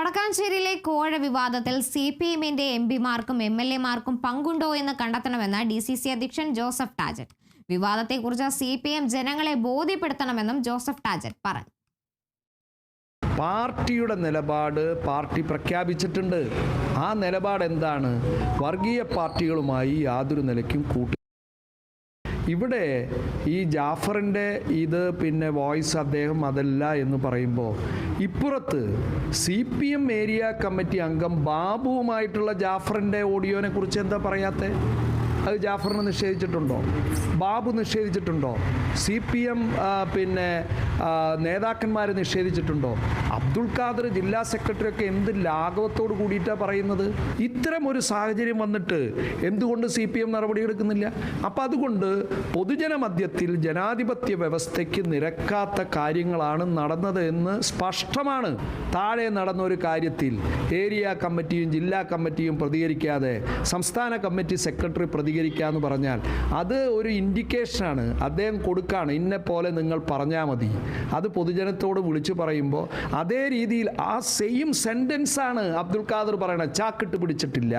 വടക്കാഞ്ചേരിയിലെ കോഴ വിവാദത്തിൽ C P എമ്മിന്റെ എം പിമാർക്കും എം എൽ എമാർക്കും പങ്കുണ്ടോ എന്ന് കണ്ടെത്തണമെന്ന് ഡി സി സി അധ്യക്ഷൻ ജോസഫ് ടാജറ്റ് വിവാദത്തെക്കുറിച്ച് സി പി എം ജനങ്ങളെ ബോധ്യപ്പെടുത്തണമെന്നും ജോസഫ് ടാജറ്റ് പറഞ്ഞു. പാർട്ടിയുടെ നിലപാട് പാർട്ടി പ്രഖ്യാപിച്ചിട്ടുണ്ട്. ആ നിലപാട് എന്താണ് വർഗീയ പാർട്ടികളുമായി യാതൊരു നിലയ്ക്കും കൂട്ടി ഇവിടെ ഈ ജാഫറിന്റെ ഇത് പിന്നെ വോയിസ് അദ്ദേഹം അതല്ല എന്ന് പറയുമ്പോൾ ഇപ്പുറത്ത് C P M area committee അംഗം ബാബുവുമായിട്ടുള്ള ജാഫറിന്റെ ഓഡിയോനെ കുറിച്ച് എന്താ പറയാത്തത് അത് ജാഫറിനെ നിഷേധിച്ചിട്ടുണ്ടോ? ബാബു നിഷേധിച്ചിട്ടുണ്ടോ? സി പി എം പിന്നെ നേതാക്കന്മാരെ നിഷേധിച്ചിട്ടുണ്ടോ? അബ്ദുൾ ഖാദർ ജില്ലാ സെക്രട്ടറി ഒക്കെ എന്ത് ലാഘവത്തോട് കൂടിയിട്ടാണ് പറയുന്നത്? ഇത്തരം ഒരു സാഹചര്യം വന്നിട്ട് എന്തുകൊണ്ട് സി പി എം നടപടിയെടുക്കുന്നില്ല? അപ്പം അതുകൊണ്ട് പൊതുജന മധ്യത്തിൽ ജനാധിപത്യ വ്യവസ്ഥയ്ക്ക് നിരക്കാത്ത കാര്യങ്ങളാണ് നടന്നത് എന്ന് സ്പഷ്ടമാണ്. താഴെ നടന്ന ഒരു കാര്യത്തിൽ ഏരിയ കമ്മിറ്റിയും ജില്ലാ കമ്മിറ്റിയും പ്രതികരിക്കാതെ സംസ്ഥാന കമ്മിറ്റി സെക്രട്ടറി പ്രതികരിക്കുക എന്ന് പറഞ്ഞാൽ അത് ഒരു ഇൻഡിക്കേഷനാണ് അദ്ദേഹം കൊടുക്കുകയാണ് ഇന്നെ പോലെ നിങ്ങൾ പറഞ്ഞാൽ മതി. അത് പൊതുജനത്തോട് വിളിച്ചു പറയുമ്പോൾ അതേ രീതിയിൽ ആ സെയിം സെന്റൻസാണ് അബ്ദുൽ ഖാദർ പറയണത്. ചാക്കിട്ട് പിടിച്ചിട്ടില്ല.